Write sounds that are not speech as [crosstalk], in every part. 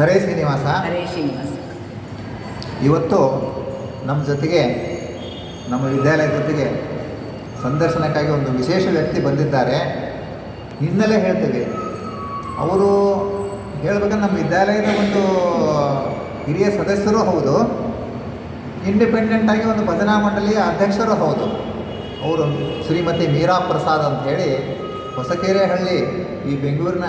ಹರೇ ಶ್ರೀನಿವಾಸ. ಹರೇ ಶ್ರೀನಿವಾಸ. ಇವತ್ತು ನಮ್ಮ ಜೊತೆಗೆ ನಮ್ಮ ವಿದ್ಯಾಲಯದ ಜೊತೆಗೆ ಸಂದರ್ಶನಕ್ಕಾಗಿ ಒಂದು ವಿಶೇಷ ವ್ಯಕ್ತಿ ಬಂದಿದ್ದಾರೆ. ಹಿನ್ನೆಲೆ ಹೇಳ್ತೀವಿ ಅವರು ಹೇಳ್ಬೇಕಂದ್ರೆ ನಮ್ಮ ವಿದ್ಯಾಲಯದ ಒಂದು ಹಿರಿಯ ಸದಸ್ಯರು ಹೌದು. ಇಂಡಿಪೆಂಡೆಂಟಾಗಿ ಒಂದು ಭಜನಾ ಮಂಡಳಿಯ ಅಧ್ಯಕ್ಷರು ಹೌದು. ಅವರು ಶ್ರೀಮತಿ ಮೀರಾ ಪ್ರಸಾದ್ ಅಂತ ಹೇಳಿ ಹೊಸಕೆರೆಹಳ್ಳಿ ಈ ಬೆಂಗಳೂರಿನ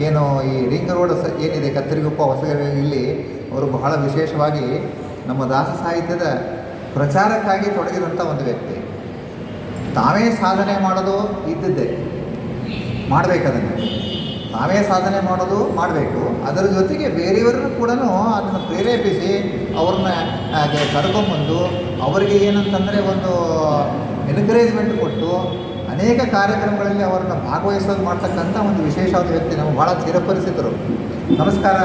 ಏನು ಈ ರಿಂಗ್ ರೋಡ್ ಸ ಏನಿದೆ, ಕತ್ತರಿಗುಪ್ಪ ಹೊಸ ಇಲ್ಲಿ ಅವರು ಬಹಳ ವಿಶೇಷವಾಗಿ ನಮ್ಮ ದಾಸ ಸಾಹಿತ್ಯದ ಪ್ರಚಾರಕ್ಕಾಗಿ ತೊಡಗಿದಂಥ ಒಂದು ವ್ಯಕ್ತಿ. ತಾವೇ ಸಾಧನೆ ಮಾಡೋದು ಇದ್ದಿದ್ದೆ. ಮಾಡಬೇಕದನ್ನು ತಾವೇ ಸಾಧನೆ ಮಾಡೋದು ಮಾಡಬೇಕು. ಅದರ ಜೊತೆಗೆ ಬೇರೆಯವರನ್ನು ಕೂಡ ಅದನ್ನು ಪ್ರೇರೇಪಿಸಿ ಅವ್ರನ್ನ ಕರ್ಕೊಂಬಂದು ಅವರಿಗೆ ಏನಂತಂದರೆ ಒಂದು ಎನ್ಕರೇಜ್ಮೆಂಟ್ ಕೊಟ್ಟು ಅನೇಕ ಕಾರ್ಯಕ್ರಮಗಳಲ್ಲಿ ಅವರನ್ನು ಭಾಗವಹಿಸೋದು ಮಾಡ್ತಕ್ಕಂಥ ಒಂದು ವಿಶೇಷವಾದ ವ್ಯಕ್ತಿ ನಮಗೆ ಭಾಳ ಚಿರಪರಿಚಿತರು. ನಮಸ್ಕಾರ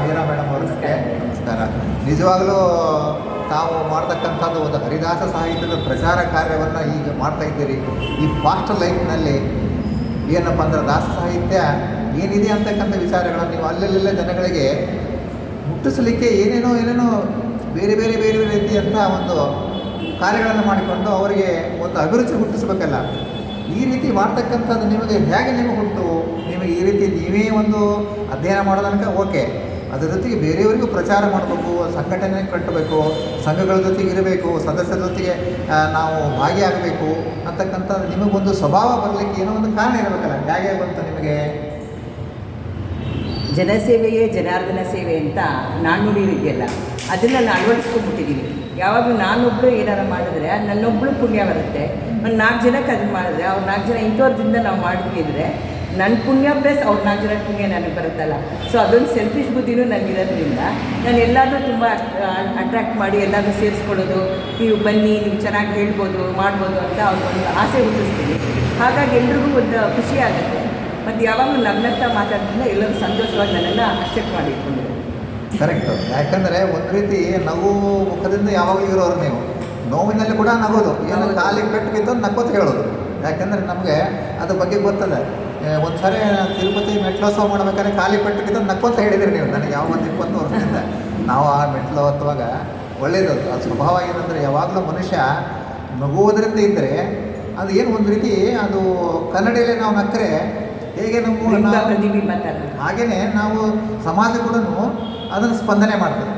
ಮೀರಾ ಮೇಡಮ್ ಅವರಿಗೆ ನಮಸ್ಕಾರ. ನಿಜವಾಗಲೂ ತಾವು ಮಾಡ್ತಕ್ಕಂಥದ್ದು ಒಂದು ಹರಿದಾಸ ಸಾಹಿತ್ಯದ ಪ್ರಚಾರ ಕಾರ್ಯವನ್ನು ಈಗ ಮಾಡ್ತಾ ಇದ್ದೀರಿ. ಈ ಫಾಸ್ಟ್ ಲೈಫ್ನಲ್ಲಿ ಏನಪ್ಪ ಅಂದ್ರೆ ದಾಸ ಸಾಹಿತ್ಯ ಏನಿದೆ ಅಂತಕ್ಕಂಥ ವಿಚಾರಗಳನ್ನು ನೀವು ಅಲ್ಲಲ್ಲೆಲ್ಲ ಜನಗಳಿಗೆ ಮುಟ್ಟಿಸಲಿಕ್ಕೆ ಏನೇನೋ ಏನೇನೋ ಬೇರೆ ಬೇರೆ ಬೇರೆ ಬೇರೆ ರೀತಿಯಂಥ ಒಂದು ಕಾರ್ಯಗಳನ್ನು ಮಾಡಿಕೊಂಡು ಅವರಿಗೆ ಒಂದು ಅಭಿರುಚಿ ಹುಟ್ಟಿಸ್ಬೇಕಲ್ಲ. ಈ ರೀತಿ ಮಾಡ್ತಕ್ಕಂಥದ್ದು ನಿಮಗೆ ಹೇಗೆ ನಿಮಗೆ ಹುಟ್ಟು? ನಿಮಗೆ ಈ ರೀತಿ ನೀವೇ ಒಂದು ಅಧ್ಯಯನ ಮಾಡೋದನಕ ಓಕೆ. ಅದರ ಜೊತೆಗೆ ಬೇರೆಯವರಿಗೂ ಪ್ರಚಾರ ಮಾಡಬೇಕು, ಸಂಘಟನೆ ಕಟ್ಟಬೇಕು, ಸಂಘಗಳ ಜೊತೆಗೆ ಇರಬೇಕು, ಸದಸ್ಯರ ಜೊತೆಗೆ ನಾವು ಭಾಗಿಯಾಗಬೇಕು ಅಂತಕ್ಕಂಥದ್ದು ನಿಮಗೊಂದು ಸ್ವಭಾವ ಬರಲಿಕ್ಕೆ ಏನೋ ಒಂದು ಕಾರಣ ಇರಬೇಕಲ್ಲ. ಹೇಗೆ ಬಂತು ನಿಮಗೆ? ಜನಸೇವೆಯೇ ಜನಾರ್ದನ ಸೇವೆ ಅಂತ ನಾಣ್ಣುಡಿ ಇದೆಯಲ್ಲ ಅದನ್ನು ನಾನು ಅಳವಡಿಸ್ಕೊಂಡ್ಬಿಟ್ಟಿದ್ದೀನಿ ಯಾವಾಗಲೂ ನಾನೊಬ್ಬರು ಏನಾರು ಮಾಡಿದ್ರೆ ನನ್ನೊಬ್ಬಳು ಪುಣ್ಯ ಬರುತ್ತೆ. ಒಂದು ನಾಲ್ಕು ಜನಕ್ಕೆ ಅದನ್ನು ಮಾಡಿದ್ರೆ, ಅವ್ರು ನಾಲ್ಕು ಜನ ಇಂಥವ್ರದಿಂದ ನಾವು ಮಾಡಿದ್ರೆ ನನ್ನ ಪುಣ್ಯ ಪ್ಲಸ್ ಅವ್ರ ನಾಲ್ಕು ಜನ ಪುಣ್ಯ ನನಗೆ ಬರುತ್ತಲ್ಲ. ಸೊ ಅದೊಂದು ಸೆಲ್ಫಿಶ್ ಬುದ್ಧಿನೂ ನನಗಿರೋದ್ರಿಂದ ನಾನು ಎಲ್ಲರನ್ನೂ ತುಂಬ ಅಟ್ರಾಕ್ಟ್ ಮಾಡಿ ಎಲ್ಲರನ್ನೂ ಸೇರಿಸ್ಕೊಳ್ಳೋದು, ನೀವು ಬನ್ನಿ, ನೀವು ಚೆನ್ನಾಗಿ ಹೇಳ್ಬೋದು, ಮಾಡ್ಬೋದು ಅಂತ ಅವ್ರಿಗೊಂದು ಆಸೆ ಹುಟ್ಟಿಸ್ತೀನಿ. ಹಾಗಾಗಿ ಎಲ್ರಿಗೂ ಒಂದು ಖುಷಿ ಆಗುತ್ತೆ. ಮತ್ತು ಯಾವಾಗಲೂ ನಗ್ನತ್ತ ಮಾತಾಡೋದ್ರಿಂದ ಎಲ್ಲರೂ ಸಂತೋಷವಾಗಿ ನನ್ನನ್ನು ಅಕ್ಸೆಪ್ಟ್ ಮಾಡಿಕೊಂಡಿದ್ದಾರೆ ಕರೆಕ್ಟು ಯಾಕಂದರೆ ಒಂದು ರೀತಿ ನಗು ಮುಖದಿಂದ ಯಾವಾಗಲೂ ಇರೋರು ನೀವು. ನೋವಿನಲ್ಲಿ ಕೂಡ ನಗೋದು. ಏನು. ಕಾಲಿಗೆ ಪೆಟ್ಟು ಬಿದ್ದು ನಕ್ಕೋತ ಹೇಳೋದು. ಯಾಕಂದರೆ ನಮಗೆ ಅದ್ರ ಬಗ್ಗೆ ಗೊತ್ತದೆ ಒಂದು ಸಾರಿ ತಿರುಪತಿ ಮೆಟ್ಲೋತ್ಸವ ಮಾಡ್ಬೇಕಾದ್ರೆ ಕಾಲಿಗೆ ಪೆಟ್ಟು ಬಿದ್ದು ನಕ್ಕೋತ ಹೇಳಿದಿರಿ ನೀವು. ನನಗೆ ಯಾವ ಒಂದು ಇಪ್ಪತ್ತು ವರ್ಷದಿಂದ. ನಾವು ಆ ಮೆಟ್ಲು ಹತ್ತುವಾಗ ಒಳ್ಳೇದು. ಅದು ಸ್ವಭಾವ ಏನಂದರೆ ಯಾವಾಗಲೂ ಮನುಷ್ಯ ನಗುವುದರಿಂದ ಇದ್ದರೆ ಅದು ಏನು ಒಂದು ರೀತಿ ಅದು ಕನ್ನಡಿಯಲ್ಲಿ ನಾವು ನಕ್ಕರೆ ಹೇಗೆ ನಮ್ಮ ಹಾಗೆಯೇ ನಾವು ಸಮಾಜ ಕೂಡ ಅದನ್ನು ಸ್ಪಂದನೆ ಮಾಡ್ತಾರೆ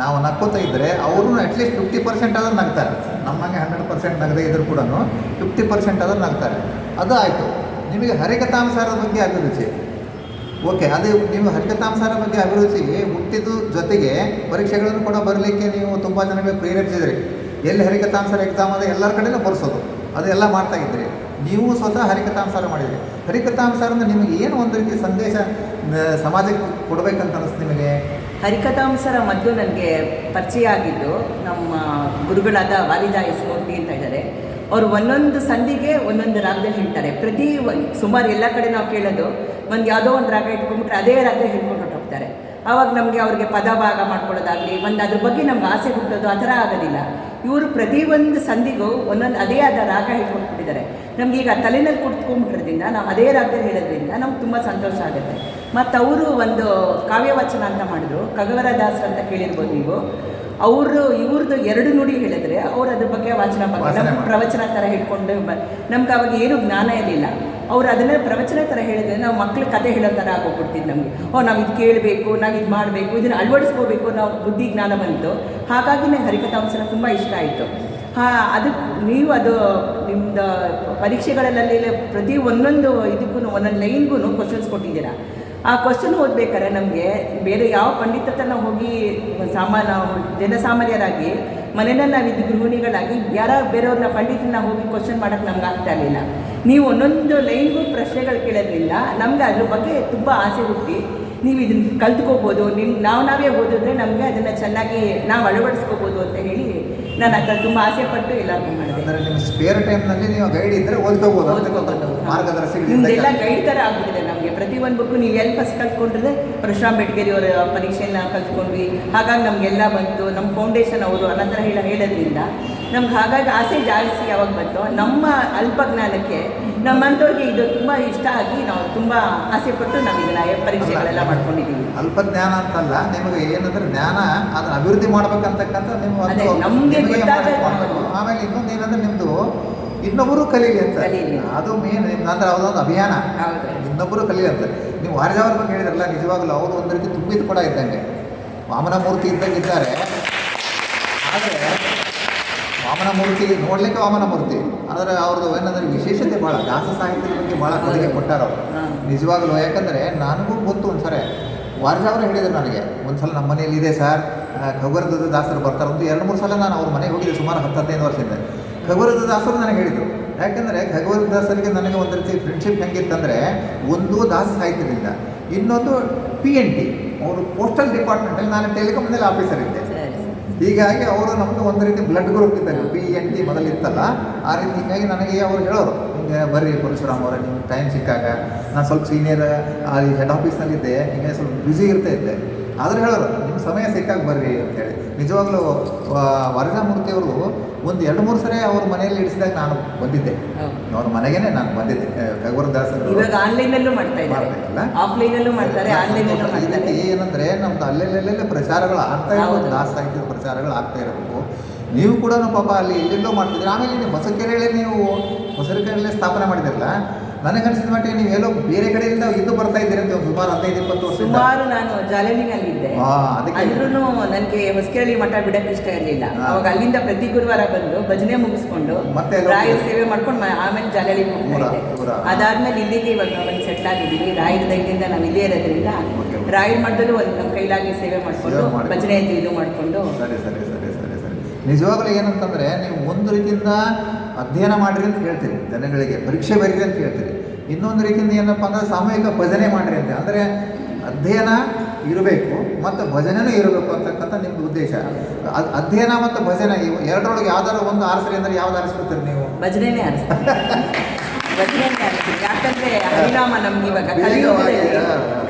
ನಾವು ನಕ್ಕೋತಾ ಇದ್ದರೆ ಅವರು ಅಟ್ಲೀಸ್ಟ್ ಫಿಫ್ಟಿ ಪರ್ಸೆಂಟ್ ಆದರೂ ನಗ್ತಾರೆ. ನಮ್ಮಂಗೆ ಹಂಡ್ರೆಡ್ ಪರ್ಸೆಂಟ್ ನಗದೇ ಇದ್ದರೂ ಕೂಡ ಫಿಫ್ಟಿ ಪರ್ಸೆಂಟ್ ಆದರೂ ನಗ್ತಾರೆ. ಅದು ಆಯಿತು. ನಿಮಗೆ ಹರಿಕತಾಂಸಾರದ ಬಗ್ಗೆ ಅಭಿರುಚಿ. ಓಕೆ, ಅದೇ ನೀವು ಹರಿಕತಾಂಸಾರ ಬಗ್ಗೆ ಅಭಿರುಚಿ. ಹುಟ್ಟಿದ್ದು ಜೊತೆಗೆ ಪರೀಕ್ಷೆಗಳನ್ನು ಕೂಡ ಬರಲಿಕ್ಕೆ ನೀವು ತುಂಬ ಜನಗಳಿಗೆ ಪ್ರೇರೇಪಿಸಿದ್ರಿ. ಎಲ್ಲಿ ಹರಿಕತಾಂಸಾರ ಎಕ್ಸಾಮ್ ಅದ ಎಲ್ಲರ ಕಡೆನೂ ಬರ್ಸೋದು. ಅದೆಲ್ಲ ಮಾಡ್ತಾ ಇದ್ದೀರಿ ನೀವು ಸ್ವತಃ ಹರಿಕತಾಂಸಾರ ಮಾಡಿದ್ರಿ. ಹರಿಕಥಾಂಸಾರದಿಂದ ನಿಮಗೆ ಏನು ಒಂದು ರೀತಿ ಸಂದೇಶ ಸಮಾಜಕ್ಕೆ ಕೊಡಬೇಕಂತ ಅನಿಸ್ತು ನಿಮಗೆ? ಹರಿಕಥಾಂಸರ ಮೊದಲು ನನಗೆ ಪರಿಚಯ ಆಗಿದ್ದು ನಮ್ಮ ಗುರುಗಳಾದ ವಾಲಿದಾಯಿ ಸ್ಮೂರ್ತಿ ಅಂತ ಇದ್ದಾರೆ. ಅವರು ಒಂದೊಂದು ಸಂಧಿಗೆ ಒಂದೊಂದು ರಾಗದಲ್ಲಿ ಹೇಳ್ತಾರೆ. ಪ್ರತಿ ಸುಮಾರು ಎಲ್ಲ ಕಡೆ ನಾವು ಕೇಳೋದು, ಒಂದು ಯಾವುದೋ ಒಂದು ರಾಗ ಇಟ್ಕೊಂಡ್ಬಿಟ್ರೆ ಅದೇ ರಾಗ ಹೇಳ್ಕೊಂಡು ಹೊರಟೋಗ್ತಾರೆ. ಆವಾಗ ನಮಗೆ ಅವ್ರಿಗೆ ಪದಭಾಗ ಮಾಡ್ಕೊಳ್ಳೋದಾಗಲಿ, ಒಂದು ಅದ್ರ ಬಗ್ಗೆ ನಮ್ಗೆ ಆಸೆ ಹುಟ್ಟೋದು ಆ ಥರ ಆಗೋದಿಲ್ಲ. ಇವರು ಪ್ರತಿಯೊಂದು ಸಂಧಿಗೂ ಒಂದೊಂದು ಅದೇ ಆದ ರಾಗ ಹೇಳ್ಕೊಂಡ್ಬಿಟ್ಟಿದ್ದಾರೆ. ನಮ್ಗೆ ಈಗ ತಲೆನಲ್ಲಿ ಕುತ್ಕೊಂಡ್ಬಿಟ್ರೋದ್ರಿಂದ ನಾವು ಅದೇ ರಾಗ ಹೇಳೋದ್ರಿಂದ ನಮ್ಗೆ ತುಂಬ ಸಂತೋಷ ಆಗುತ್ತೆ. ಮತ್ತು ಅವರು ಒಂದು ಕಾವ್ಯವಚನ ಅಂತ ಮಾಡಿದ್ರು ಕಗವರ ದಾಸ್ ಅಂತ ಕೇಳಿರ್ಬೋದು ನೀವು. ಅವರು ಇವ್ರದ್ದು ಎರಡು ನುಡಿ ಹೇಳಿದ್ರೆ ಅವ್ರು ಅದ್ರ ಬಗ್ಗೆ ವಾಚನ. ಪ್ರವಚನ ಥರ ಹಿಡ್ಕೊಂಡು ನಮ್ಗೆ ಅವಾಗ ಏನು ಜ್ಞಾನ ಇರಲಿಲ್ಲ. ಅವ್ರು ಅದನ್ನ ಪ್ರವಚನ ಥರ ಹೇಳಿದ್ರೆ ನಾವು ಮಕ್ಳು ಕತೆ ಹೇಳೋ ಥರ ಆಗೋಗ್ಬಿಡ್ತೀವಿ ನಮಗೆ. ಓ ನಾವು ಇದು ಕೇಳಬೇಕು ನಾವು ಇದು ಮಾಡಬೇಕು ಇದನ್ನು ಅಳವಡಿಸ್ಕೋಬೇಕು ನಾವು ಬುದ್ಧಿ ಜ್ಞಾನ ಬಂತು. ಹಾಗಾಗಿ ನಂಗೆ ಹರಿಕಥಾಂಶನ ತುಂಬ ಇಷ್ಟ ಆಯಿತು. ಹಾಂ ಅದು ನೀವು ಅದು ನಿಮ್ಮದು ಪರೀಕ್ಷೆಗಳಲ್ಲಿ ಪ್ರತಿ ಒಂದೊಂದು ಇದಕ್ಕೂ ಒಂದೊಂದು ಲೈನ್ಗೂ ಕ್ವಶನ್ಸ್ ಕೊಟ್ಟಿದ್ದೀರಾ. ಆ ಕ್ವಶನ್ ಓದ್ಬೇಕಾದ್ರೆ ನಮಗೆ ಬೇರೆ ಯಾವ ಪಂಡಿತ ಹತ್ರ ನಾವು ಹೋಗಿ ಸಾಮಾನ್ಯ ಜನಸಾಮಾನ್ಯರಾಗಿ ಮನೆಯಲ್ಲಿ ನಾವಿದ್ದು ಗೃಹಿಣಿಗಳಾಗಿ ಯಾರ ಬೇರೆಯವ್ರನ್ನ ಪಂಡಿತನ ಹೋಗಿ ಕ್ವಶನ್ ಮಾಡೋಕ್ಕೆ ನಮ್ಗೆ ಆಗ್ತಾ ಇರಲಿಲ್ಲ ನೀವು ಒಂದೊಂದು ಲೈನ್ಗೂ ಪ್ರಶ್ನೆಗಳು ಕೇಳೋದ್ರಿಂದ ನಮಗೆ ಅದ್ರ ಬಗ್ಗೆ ತುಂಬ ಆಸೆ ಹುಟ್ಟಿ ನೀವು ಇದನ್ನು ಕಲ್ತ್ಕೋಬೋದು ನಿಮ್ಮ ನಾವು ನಾವೇ ಓದಿದ್ರೆ ನಮಗೆ ಅದನ್ನು ಚೆನ್ನಾಗಿ ನಾವು ಅಳವಡಿಸ್ಕೋಬೋದು ಅಂತ ಹೇಳಿ ನಾನು ಅದರ ತುಂಬ ಆಸೆ ಪಟ್ಟು ಎಲ್ಲರಿಗೂ ಮಾಡಿದೆ. ಅಂದರೆ ನಿಮ್ಮ ಸ್ಪೇರ್ ಟೈಮ್ನಲ್ಲಿ ನೀವು ಗೈಡ್ ಇದ್ದರೆ ಓದ್ಕೋಬೋದು ನಿಮ್ದೆಲ್ಲ ಗೈಡ್ ಥರ ಆಗ್ಬಿಟ್ಟಿದೆ ನಮಗೆ ಪ್ರತಿಯೊಂದು ಬುಕ್ ನೀವು ಎಲ್ಲಿ ಫಸ್ಟ್ ಕಲ್ತ್ಕೊಂಡ್ರೆ ಪರಶುರಾಮ್ ಬೆಟ್ಗೇರಿ ಅವರ ಪರೀಕ್ಷೆಯನ್ನು ಕಲ್ತ್ಕೊಂಡ್ವಿ. ಹಾಗಾಗಿ ನಮಗೆಲ್ಲ ಬಂತು. ನಮ್ಮ ಫೌಂಡೇಶನ್ ಅವರು ಅನಂತರ ಹೇಳ ಹೇಳೋದ್ರಿಂದ ನಮ್ಗೆ ಹಾಗಾಗಿ ಆಸೆ ಜಾಸ್ತಿ ಯಾವಾಗ ಬಂತು ನಮ್ಮ ಅಲ್ಪ ಜ್ಞಾನಕ್ಕೆ ನಮ್ಮಂಥವ್ರಿಗೆ ಇದು ತುಂಬ ಇಷ್ಟ ಆಗಿ ನಾವು ತುಂಬ ಆಸೆ ಪಟ್ಟು ನಾವು ಇದನ್ನ ಪರೀಕ್ಷೆಗಳೆಲ್ಲ ಮಾಡ್ಕೊಂಡಿದ್ದೀವಿ ಅಲ್ಪ ಜ್ಞಾನ ಅಂತಲ್ಲ ನಿಮಗೆ ಏನಂದ್ರೆ ಜ್ಞಾನ ಅದನ್ನ ಅಭಿವೃದ್ಧಿ ಮಾಡ್ಬೇಕಂತಕ್ಕಂಥ ನಿಮ್ಮ ಒಂದು. ಆಮೇಲೆ ಇನ್ನೊಂದು ಏನಂದ್ರೆ ನಿಮ್ದು ಇನ್ನೊಬ್ಬರು ಕಲೀಲಿ ಅಂತ. ಅದು ಮೇನ್ ಅಂದ್ರೆ ಒಂದು ಅಭಿಯಾನ. ಇನ್ನೊಬ್ಬರು ಕಲೀಲಿ ಅಂತ. ನೀವು ವಾರಜಾವರ ಬಗ್ಗೆ ಹೇಳಿದ್ರಲ್ಲ ನಿಜವಾಗ್ಲೂ ಅವರು ಒಂದು ರೀತಿ ತುಂಬಿದ ಕೂಡ ಇದ್ದಂಗೆ. ವಾಮನ ಮೂರ್ತಿ ಇದ್ದಂಗೆ ಇದ್ದಾರೆ. ಆದರೆ ವಾಮನ ಮೂರ್ತಿ ನೋಡ್ಲಿಕ್ಕೆ ವಾಮನ ಮೂರ್ತಿ. ಆದರೆ ಅವ್ರದ್ದು ಏನಂದ್ರೆ ವಿಶೇಷತೆ ಭಾಳ ದಾಸ ಸಾಹಿತ್ಯದ ಬಗ್ಗೆ ಭಾಳ ಕೊಡುಗೆ ಕೊಟ್ಟಾರ ಅವರು. ನಿಜವಾಗಲೂ ಯಾಕಂದರೆ ನನಗೂ ಗೊತ್ತು ಒಂದು ಸರಿ ವಾರಜಾವರ ಹೇಳಿದ್ರು ನನಗೆ ಒಂದು ಸಲ ನಮ್ಮ ಮನೆಯಲ್ಲಿ ಇದೆ ಸರ್ ಖಗರ್ದ ದಾಸರು ಬರ್ತಾರೆ ಒಂದು ಎರಡು ಮೂರು ಸಲ ನಾನು ಅವ್ರ ಮನೆಗೆ ಹೋಗಿದ್ದೆ ಸುಮಾರು ಹತ್ತು ಹದಿನೈದು ವರ್ಷದಿಂದ. ಖಗೋರದ ದಾಸರು ನನಗೆ ಹೇಳಿದರು. ಯಾಕಂದರೆ ಭಗವದ್ ದಾಸರಿಗೆ ನನಗೆ ಒಂದು ರೀತಿ ಫ್ರೆಂಡ್ಶಿಪ್ ಹೆಂಗಿತ್ತಂದರೆ ಒಂದು ದಾಸ ಸಾಹಿತ್ಯದಿಂದ ಇನ್ನೊಂದು ಪಿ ಎನ್ ಟಿ ಅವರು ಪೋಸ್ಟಲ್ ಡಿಪಾರ್ಟ್ಮೆಂಟಲ್ಲಿ ನಾನು ಟೆಲಿಕಾಮ್ನಲ್ಲಿ ಆಫೀಸರ್ ಇದ್ದೆ. ಹೀಗಾಗಿ ಅವರು ನಮ್ಮದು ಒಂದು ರೀತಿ ಬ್ಲಡ್ ಗ್ರೂಪ್ ಇದ್ದಾರೆ ಪಿ ಎನ್ ಟಿ ಮೊದಲಿತ್ತಲ್ಲ ಆ ರೀತಿ ಹೀಗಾಗಿ ನನಗೆ ಅವರು ಹೇಳೋರು ಹಿಂಗೆ ಬರ್ರಿ ಪರಶುರಾಮ್ ಅವರೇ ನಿಮ್ಗೆ ಟೈಮ್ ಸಿಕ್ಕಾಗ. ನಾನು ಸ್ವಲ್ಪ ಸೀನಿಯರ್ ಅಲ್ಲಿ ಹೆಡ್ ಆಫೀಸ್ನಲ್ಲಿದ್ದೆ ಹಿಂಗೆ ಸ್ವಲ್ಪ ಬ್ಯುಸಿ ಇರ್ತಾ ಇದ್ದೆ. ಆದರೂ ಹೇಳೋರು ನಿಮ್ಮ ಸಮಯ ಸಿಕ್ಕಾಗ ಬರ್ರಿ ಅಂತೇಳಿ ನಿಜವಾಗ್ಲೂ ವರಜಾಮೂರ್ತಿ ಅವರು ಒಂದು ಎರಡು ಮೂರು ಸರಿ ಅವ್ರ ಮನೆಯಲ್ಲಿ ಇಡಿಸಿದಾಗ ನಾನು ಬಂದಿದ್ದೆ. ಅವ್ರ ಮನೆಗೇನೆ ನಾನು ಬಂದಿದ್ದೆ. ಕಗೋರದಾಸರು ಇವಾಗ ಆನ್ಲೈನಲ್ಲೂ ಮಾಡ್ತಾ ಇದ್ದಾರೆ. ಮಾಡ್ತಾರಲ್ಲ? ಆಫ್ಲೈನಲ್ಲೂ ಮಾಡ್ತಾರೆ ಆನ್ಲೈನಲ್ಲೂ ಮಾಡ್ತಾರೆ. ಏನಂದ್ರೆ ನಮ್ದು ಅಲ್ಲೆಲ್ಲೆಲ್ಲೆಲ್ಲ ಪ್ರಚಾರಗಳು ಆಗ್ತಾ ಇರೋದು ಹೌದು. ದಾಸ ಸಾಹಿತ್ಯದ ಪ್ರಚಾರಗಳು ಆಗ್ತಾ ಇರಬೇಕು. ನೀವು ಕೂಡ ಪಾಪ ಅಲ್ಲಿ ಎಲ್ಲೆಲ್ಲೋ ಮಾಡ್ತಿದ್ರಿ ಆಮೇಲೆ ನೀವು ಹೊಸಕೆರೆಯಲ್ಲಿ ನೀವು ಹೊಸಕೆರೆಯಲ್ಲೇ ಸ್ಥಾಪನೆ ಮಾಡಿದಿರಲ್ಲ ನನಗನ್ಸಿದ ಮಟ್ಟಿಗೆ ನೀವು ಎಲ್ಲೋ ಬೇರೆ ಕಡೆಯಿಂದ ಇದು ಬರ್ತಾ ಇದ್ದೀರಿ ಅಂತ ಸುಮಾರು ಹದಿನೈದು ಇಪ್ಪತ್ತು ವರ್ಷ ಸುಮಾರು ನಾನು ಜಾಲನಿನಲ್ಲಿದ್ದೆ. ಅಂದ್ರೂ ನನಗೆ ಹೊಸಕೆರಳಿ ಮಠ ಬಿಡಕ್ಕೆ ಇಷ್ಟ ಇರಲಿಲ್ಲ. ಅವಾಗ ಅಲ್ಲಿಂದ ಪ್ರತಿ ಗುರುವಾರ ಬಂದು ಭಜನೆ ಮುಗಿಸ್ಕೊಂಡು ಮತ್ತೆ ಅಲ್ಲಿ ಸೇವೆ ಮಾಡ್ಕೊಂಡು ಆಮೇಲೆ ಜಾಲಳಿಗೆ ಹೋಗ್ತಾ ಅದಾದಮೇಲೆ ಇದ್ದೆ. ಅದಾದ್ಮೇಲೆ ಇಲ್ಲಿಗೆ ಇವಾಗ ಒಂದು ಸೆಟ್ಲ್ ಆಗಿದ್ದೀನಿ ರಾಯರ ದಯದಿಂದ ನಾನು ಇಲ್ಲೇ ಇರೋದ್ರಿಂದ Okay. ಮಠದಲ್ಲಿ ಒಂದು ನಮ್ಮ ಕೈಲಾಗಿ ಸೇವೆ ಮಾಡಿಕೊಂಡು. ಭಜನೆ ಇದು ಮಾಡಿಕೊಂಡು ಸರಿ ಸರಿ ಸರಿ ಸರಿ ಸರಿ. ನಿಜವಾಗ್ಲೂ ಏನಂತಂದ್ರೆ ನೀವು ಒಂದು ರೀತಿಯಿಂದ ಅಧ್ಯಯನ ಮಾಡಿರಿ ಅಂತ ಹೇಳ್ತೀರಿ ಜನಗಳಿಗೆ ಪರೀಕ್ಷೆ ಬರೀರಿ ಅಂತ ಹೇಳ್ತೀರಿ. ಇನ್ನೊಂದು ರೀತಿಯಿಂದ ಏನಪ್ಪ ಅಂದರೆ ಸಾಮೂಹಿಕ ಭಜನೆ ಮಾಡಿರಿ ಅಂತ. ಅಂದರೆ ಅಧ್ಯಯನ ಇರಬೇಕು ಮತ್ತು ಭಜನೆನೂ ಇರಬೇಕು ಅಂತಕ್ಕಂಥ ನಿಮ್ದು ಉದ್ದೇಶ. ಅದ್- ಅಧ್ಯಯನ ಮತ್ತು ಭಜನೆ ಇವು ಎರಡರೊಳಗೆ ಯಾವ್ದಾದ್ರು ಒಂದು ಆರಿಸ್ರಿ ಅಂದ್ರೆ ಯಾವ್ದು ಆರಿಸ್ಕೊತೀರಿ ನೀವು? ಭಜನೆನೇ ಆರಿಸ್ತೀನಿ [laughs] ಯಾಕಂದ್ರೆ ಹರಿನಾಮ ನಮ್ಗೆ ಇವಾಗ ಕಲಿಯುಗದಲ್ಲಿ.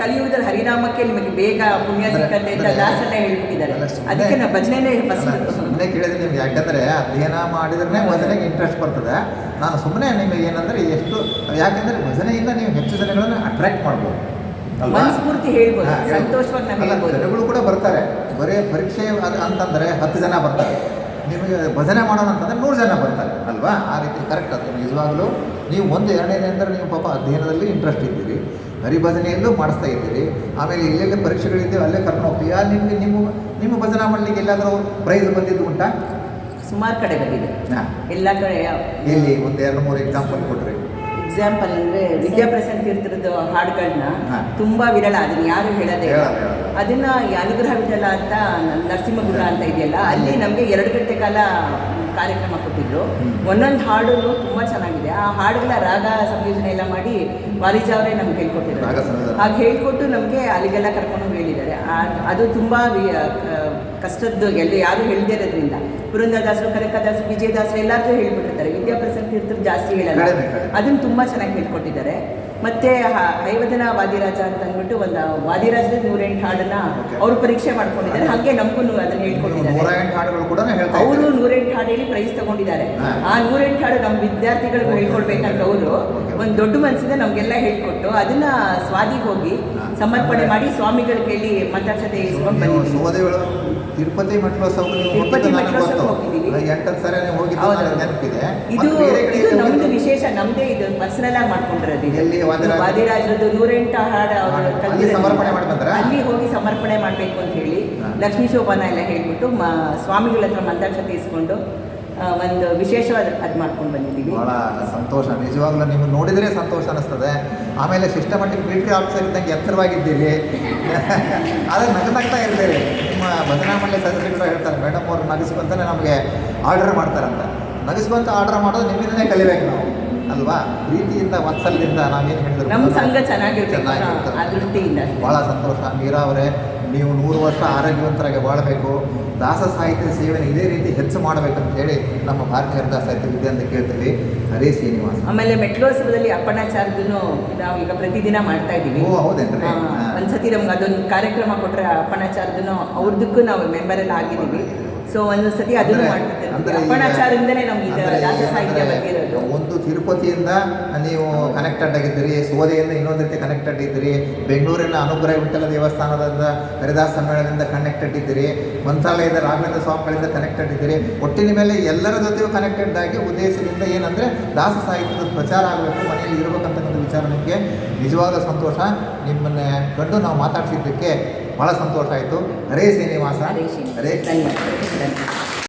ಕಲಿಯುಗದಲ್ಲಿ ಹರಿನಾಮಕ್ಕೆ ನಿಮಗೆ ಬೇಗ ಪುಣ್ಯ ಸಿಕ್ಕಂತೆ ಅಂತ ದಾಸನ ಹೇಳ್ಬಿಟ್ಟಿದ್ದಾರೆ. ಅದಕ್ಕೆ ನಾವು ಭಜನೆನೇ ಫಸ್ಟ್ ಸುಮ್ಮನೆ ಕೇಳಿದ್ರೆ ನಿಮ್ಗೆ. ಯಾಕಂದರೆ ಅಧ್ಯಯನ ಮಾಡಿದ್ರೆ ಭಜನೆಗೆ ಇಂಟ್ರೆಸ್ಟ್ ಬರ್ತದೆ. ನಾನು ಸುಮ್ಮನೆ ನಿಮಗೆ ಏನಂದ್ರೆ ಎಷ್ಟು ಯಾಕಂದ್ರೆ ಭಜನೆಯಿಂದ ನೀವು ಹೆಚ್ಚು ಜನಗಳನ್ನು ಅಟ್ರಾಕ್ಟ್ ಮಾಡ್ಬೋದು? ಮನಸ್ಫೂರ್ತಿ ಹೇಳ್ಬೋದು. ಸಂತೋಷವಾಗಿ ನಾವು ಜನಗಳು ಕೂಡ ಬರ್ತಾರೆ. ಬರೀ ಪರೀಕ್ಷೆ ಅಂತಂದ್ರೆ ಹತ್ತು ಜನ ಬರ್ತಾರೆ. ನಿಮಗೆ ಭಜನೆ ಮಾಡೋಣ ಅಂತಂದ್ರೆ ನೂರು ಜನ ಬರ್ತಾರೆ. ಅಲ್ವಾ? ಆ ರೀತಿ ಕರೆಕ್ಟ್ ಅದು. ನಿಜವಾಗ್ಲೂ ನೀವು ಒಂದು ಎರಡನೇ ಅಂದರೆ ನೀವು ಪಾಪ ಅಧ್ಯಯನದಲ್ಲಿ ಇಂಟ್ರೆಸ್ಟ್ ಇದ್ದೀರಿ. ಹರಿಭಜನೆಯಲ್ಲೂ ಮಾಡಿಸ್ತಾ ಇದ್ದೀರಿ. ಆಮೇಲೆ ಎಲ್ಲೆಲ್ಲಿ ಪರೀಕ್ಷೆಗಳಿದ್ದೇವೆ ಅಲ್ಲೇ ಕರ್ಕೊಂಡು ಹೋಗ್ತೀವಿ ಆ ನಿಮಗೆ ನಿಮ್ಮ ನಿಮ್ಮ ಭಜನೆ ಮಾಡಲಿಕ್ಕೆ ಎಲ್ಲಾದರೂ ಪ್ರೈಸ್ ಬಂದಿದ್ದು ಉಂಟಾ? ಸುಮಾರು ಕಡೆ ಬಂದಿದೆ. ಹಾ. ಎಲ್ಲ ಕಡೆ ಎಲ್ಲಿ? ಒಂದು ಎರಡು ಮೂರು ಎಕ್ಸಾಂಪಲ್ ಕೊಡ್ರಿ ಎಕ್ಸಾಂಪಲ್ ಅಂದ್ರೆ ವಿದ್ಯಾಪ್ರಸನ್ನ ತೀರ್ಥರದ್ದು ಹಾಡುಗಳನ್ನ. ತುಂಬಾ ವಿರಳ ಅದನ್ನ ಯಾರು ಹೇಳೋದೇ. ಅದನ್ನ ಅನುಗ್ರಹ ವಿಠಲ ಅಂತ ನರಸಿಂಹಗುರ ಅಂತ ಇದೆಯಲ್ಲ ಅಲ್ಲಿ ನಮಗೆ ಎರಡು ಗಂಟೆ ಕಾಲ ಕಾರ್ಯಕ್ರಮ ಕೊಟ್ಟಿದ್ರು. ಒಂದೊಂದು ಹಾಡು ತುಂಬಾ ಚೆನ್ನಾಗಿದೆ ಆ ಹಾಡುಗಳ ರಾಗ ಸಂಯೋಜನೆ ಎಲ್ಲ ಮಾಡಿ ವಾರಿಜಾ ಅವರೇ ನಮ್ಗೆ ಹೇಳ್ಕೊಟ್ಟಿದ್ರು ಹೇಳ್ಕೊಟ್ಟಿದ್ದಾರೆ. ಹಾಗೆ ಹೇಳ್ಕೊಟ್ಟು ನಮಗೆ ಅಲ್ಲಿಗೆಲ್ಲ ಕರ್ಕೊಂಡು ಹೋಗಿ ಹೇಳಿದ್ದಾರೆ ಅದು ತುಂಬಾ ಕಷ್ಟದ್ದು ಎಲ್ಲ ಯಾರು ಹೇಳ್ದೇ ಇರೋದ್ರಿಂದ ಪುರಂದರದಾಸರು ಕನಕದಾಸರು ವಿಜಯದಾಸರು ಎಲ್ಲಾದರೂ ಹೇಳ್ಬಿಟ್ಟಿರ್ತಾರೆ. ವಿದ್ಯಾಪ್ರಸನ್ನ ತೀರ್ಥರು ಜಾಸ್ತಿ ಹೇಳಲ್ಲ. ಅದನ್ನ ತುಂಬಾ ಚೆನ್ನಾಗಿ ಹೇಳ್ಕೊಟ್ಟಿದ್ದಾರೆ. ಮತ್ತೆ ಹೈವದನ ವಾದಿರಾಜ ಅಂತ ಅಂದ್ಬಿಟ್ಟು ಒಂದು ವಾದಿರಾಜದ ನೂರೆಂಟು ಹಾಡನ್ನ. ಅವರು ಪರೀಕ್ಷೆ ಮಾಡ್ಕೊಂಡಿದ್ದಾರೆ ಹಾಗೆ ನಮಗೂ ಅದನ್ನ ಹೇಳ್ಕೊಟ್ಟಿದ್ದಾರೆ ಅವರು. ನೂರೆಂಟು ಹಾಡು ಹೇಳಿ ಪ್ರೈಸ್ ತಗೊಂಡಿದ್ದಾರೆ ಆ ನೂರೆಂಟು ಹಾಡು ನಮ್ಮ ವಿದ್ಯಾರ್ಥಿಗಳಿಗೂ. ಹೇಳ್ಕೊಡ್ಬೇಕಂತ ಅವರು. ಒಂದು ದೊಡ್ಡ ಮನಸ್ಸಿಂದ ನಮಗೆಲ್ಲ ಹೇಳ್ಕೊಟ್ಟು ಅದನ್ನ ಸ್ವಾದಿಗೆ ಹೋಗಿ ಸಮರ್ಪಣೆ ಮಾಡಿ ಸ್ವಾಮಿಗಳ ಕೇಳಿ ಇಸ್ಕೊಂಡು ಬಂದಿದ್ದೀವಿ ತಿರುಪತಿ. ಹೋಗಿದ್ದೀವಿ. ಇದು ನಮ್ದು ವಿಶೇಷ ನಮ್ದೇ ಇದು ಪರ್ಸನಲ್ ಆಗಿ ಮಾಡ್ಕೊಂಡಿರೋದು? ವಾದಿರಾಜರದ್ದು ನೂರೆಂಟು ಹಾಡು ಅವರು ಸಮರ್ಪಣೆ? ಅಲ್ಲಿ ಹೋಗಿ ಸಮರ್ಪಣೆ ಮಾಡಬೇಕು ಅಂತ ಹೇಳಿ. ಲಕ್ಷ್ಮೀ ಶೋಭಾನ ಎಲ್ಲ ಹೇಳ್ಬಿಟ್ಟು ಮ ಸ್ವಾಮಿಗಳ ಹತ್ರ ಮಂತ್ರಾಕ್ಷ ತೀರಿಸ್ಕೊಂಡು ಒಂದು ವಿಶೇಷವಾದ ಅದು ಮಾಡ್ಕೊಂಡು ಬಂದಿದ್ದೀವಿ. ಬಹಳ ಸಂತೋಷ. ನಿಜವಾಗ್ಲೂ ನಿಮ್ಗೆ ನೋಡಿದರೆ ಸಂತೋಷ ಅನಿಸ್ತದೆ. ಆಮೇಲೆ ಸಿಸ್ಟಮೆಟಿಕ್ ಮಿಲಿಟರಿ ಆಫೀಸರ್ ಇದ್ದಂಗೆ ಎತ್ತರವಾಗಿದ್ದೀರಿ. [laughs] ಆದರೆ ನಗನಗ್ತಾ ಇರ್ತೀರಿ. ನಿಮ್ಮ ಭಜನಾ ಮಂಡಳಿ ಸದಸ್ಯರು ಹೇಳ್ತಾರೆ ಮೇಡಮ್ ಅವ್ರು ನಗಿಸ್ಕೊಂತಾನೆ ನಮಗೆ ಆರ್ಡರ್ ಮಾಡ್ತಾರಂತ. ನಗಿಸ್ಕೊಂತ ಆರ್ಡರ್ ಮಾಡೋದು ನಿಮ್ಮಿಂದನೇ ಕಲಿಬೇಕು ನಾವು. ಅಲ್ವಾ? ಪ್ರೀತಿಯಿಂದ ವಾತ್ಸಲ್ಯದಿಂದ ನಾವೇನು ಹೇಳಿದ್ರು? ನಮ್ಮ ಸಂಘ ದೃಷ್ಟಿಯಿಂದ. ಭಾಳ ಸಂತೋಷ. ಮೀರಾ ಅವರೇ ನೀವು ನೂರು ವರ್ಷ ಆರೋಗ್ಯವಂತರಾಗಿ ಬಾಳಬೇಕು. ದಾಸ ಸಾಹಿತ್ಯ ಸೇವನೆ ಇದೇ ರೀತಿ ಹೆಚ್ಚು ಮಾಡಬೇಕಂತ ಹೇಳಿ ನಮ್ಮ ಭಾರತೀಯ ಹರಿದಾಸ ಸಾಹಿತ್ಯ ಇದೆ ಅಂತ ಕೇಳ್ತೀವಿ. ಹರೇ ಶ್ರೀನಿವಾಸ. ಆಮೇಲೆ ಮೆಟ್ಲೋತ್ಸವದಲ್ಲಿ ಅಪ್ಪಣಾಚಾರ್ಯದನ್ನು ನಾವು ಈಗ ಪ್ರತಿದಿನ ಮಾಡ್ತಾ ಇದ್ದೀವಿ. ಓ ಹೌದೇನ್ರಿ? ಒಂದ್ಸತಿ ನಮ್ಗೆ ಅದೊಂದು ಕಾರ್ಯಕ್ರಮ ಕೊಟ್ಟರೆ ಅಪ್ಪಣಾಚಾರ್ಯದನ್ನು ಅವ್ರದಕ್ಕೂ ನಾವು ಮೆಂಬರ್ ಎಲ್ಲ ಆಗಿದ್ದೀವಿ. ಸೊ ಒಂದೊಂದ್ಸತಿ ಸತಿ ಅದನ್ನು ಮಾಡ್ಬಿಡ್ತಾರೆ ನಮ್ಗೆ ಸಾಹಿತ್ಯ ಬಗ್ಗೆ ಒಂದು ತಿರುಪತಿಯಿಂದ ನೀವು ಕನೆಕ್ಟೆಡ್ ಆಗಿದ್ದೀರಿ ಸೋದೆಯಿಂದ ಇನ್ನೊಂದು ರೀತಿ ಕನೆಕ್ಟೆಡ್ ಇದ್ದೀರಿ ಬೆಂಗಳೂರಿನ ಅನುಗ್ರಹ ವಿಠಲ ದೇವಸ್ಥಾನದಿಂದ ಹರಿದಾಸ ಸಮ್ಮೇಳನದಿಂದ ಕನೆಕ್ಟೆಡ್ ಇದ್ದೀರಿ ಮಂತ್ರಾಲಯದ ರಾಘವೇಂದ್ರ ಸ್ವಾಮಿಗಳಿಂದ ಕನೆಕ್ಟೆಡ್ ಇದ್ದೀರಿ ಒಟ್ಟಿನ ಮೇಲೆ ಎಲ್ಲರ ಜೊತೆಯೂ ಕನೆಕ್ಟೆಡ್ ಆಗಿ ಉದ್ದೇಶದಿಂದ ಏನಂದರೆ ದಾಸ ಸಾಹಿತ್ಯದ ಪ್ರಚಾರ ಆಗಬೇಕು ಮನೆಯಲ್ಲಿ ಇರಬೇಕಂತಕ್ಕಂಥ ವಿಚಾರ ನಿಮಗೆ. ನಿಜವಾದ ಸಂತೋಷ. ನಿಮ್ಮನ್ನ ಕಂಡು ನಾವು ಮಾತಾಡ್ಸಿದ್ದಕ್ಕೆ ಭಾಳ ಸಂತೋಷ ಆಯಿತು. ಹರೇ ಶ್ರೀನಿವಾಸ. ಹರೇ ಧನ್ಯವಾದ